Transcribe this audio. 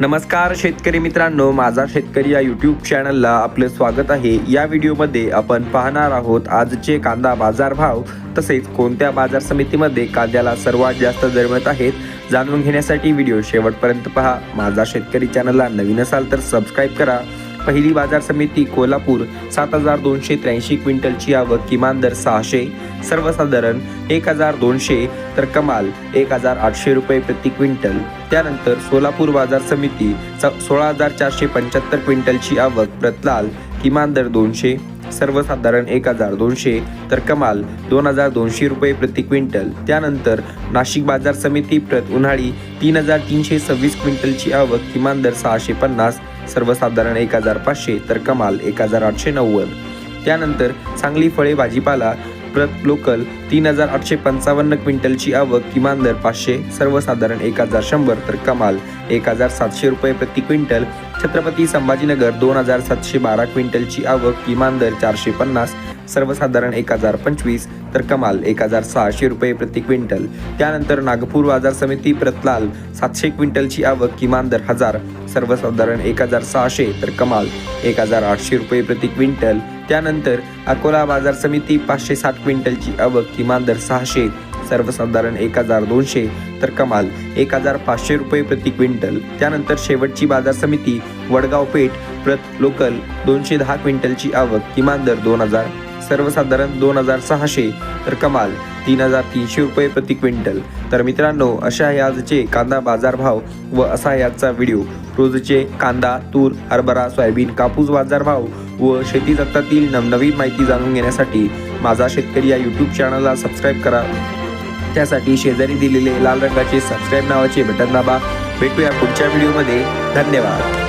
नमस्कार शेतकरी मित्रांनो माझा शेतकरी या यूट्यूब चॅनलला आपले स्वागत आहे. या व्हिडिओमध्ये आपण पाहणार आहोत आजचे कांदा बाजारभाव तसेच कोणत्या बाजार समितीमध्ये कांद्याला सर्वात जास्त दर मिळत आहेत जाणून घेण्यासाठी व्हिडिओ शेवटपर्यंत पहा. माझा शेतकरी चॅनलला नवीन असाल तर सबस्क्राईब करा. पहिली बाजार समिती कोल्हापूर सात हजार दोनशे त्र्याऐंशी क्विंटलची आवक किमान दर सहाशे सर्वसाधारण एक हजार दोनशे तर कमाल एक हजार आठशे रुपये प्रति क्विंटल. त्यानंतर सोलापूर बाजार समिती स- सोळा हजार चारशे पंच्याहत्तर क्विंटलची आवक प्रतलाल किमान दर दोनशे सर्वसाधारण एक हजार दोनशे तर कमाल दोन हजार दोनशे रुपये प्रति क्विंटल. त्यानंतर नाशिक बाजार समिती प्रत उन्हाळी तीन हजार तीनशे सव्वीस क्विंटलची आवक किमान दर सहाशे पन्नास सर्वसाधारण एक हजार पाचशे तर कमाल एक हजार आठशे नव्वद. त्यानंतर चांगली फळे भाजीपाला प्रत लोकल तीन हजार आठशे पंचावन्न क्विंटलची आवक किमान दर पाचशे सर्वसाधारण एक हजार शंभर तर कमाल एक हजार सातशे रुपये प्रति क्विंटल. छत्रपती संभाजीनगर दोन हजार सातशे बारा क्विंटलची आवक किमान दर चारशे पन्नास सर्वसाधारण एक हजार पंचवीस तर कमाल एक हजार सहाशे रुपये प्रति क्विंटल. त्यानंतर नागपूर बाजार समिती प्रतलाल सातशे क्विंटलची आवक किमान दर हजार सर्वसाधारण एक हजार सहाशे तर कमाल एक हजार आठशे रुपये प्रति क्विंटल. त्यानंतर अकोला बाजार समिती पाचशे साठ क्विंटलची आवक किमान दर सहाशे सर्वसाधारण एक हजार दोनशे तर कमाल एक हजार पाचशे रुपये प्रति क्विंटल. त्यानंतर शेवटची बाजार समिती वडगाव पेठ प्रत लोकल दोनशे दहा क्विंटलची आवक किमान दर दोन हजार सर्वसाधारण दोन हजार सहाशे. तर कमाल तीन हजार तीनशे रुपये प्रति क्विंटल. तर मित्रांनो अशा आहे आजचे कांदा बाजारभाव व असा आहे आजचा व्हिडिओ. रोजचे कांदा तूर हरभरा सोयाबीन कापूस बाजारभाव व शेती जगतातील नवनवीन माहिती जाणून घेण्यासाठी माझा शेतकरी या यूट्यूब चॅनलला सबस्क्राईब करा. त्यासाठी शेजारी दिलेले लाल रंगाचे सबस्क्राईब नावाचे बटन दाबा. भेटूया पुढच्या व्हिडिओमध्ये. धन्यवाद.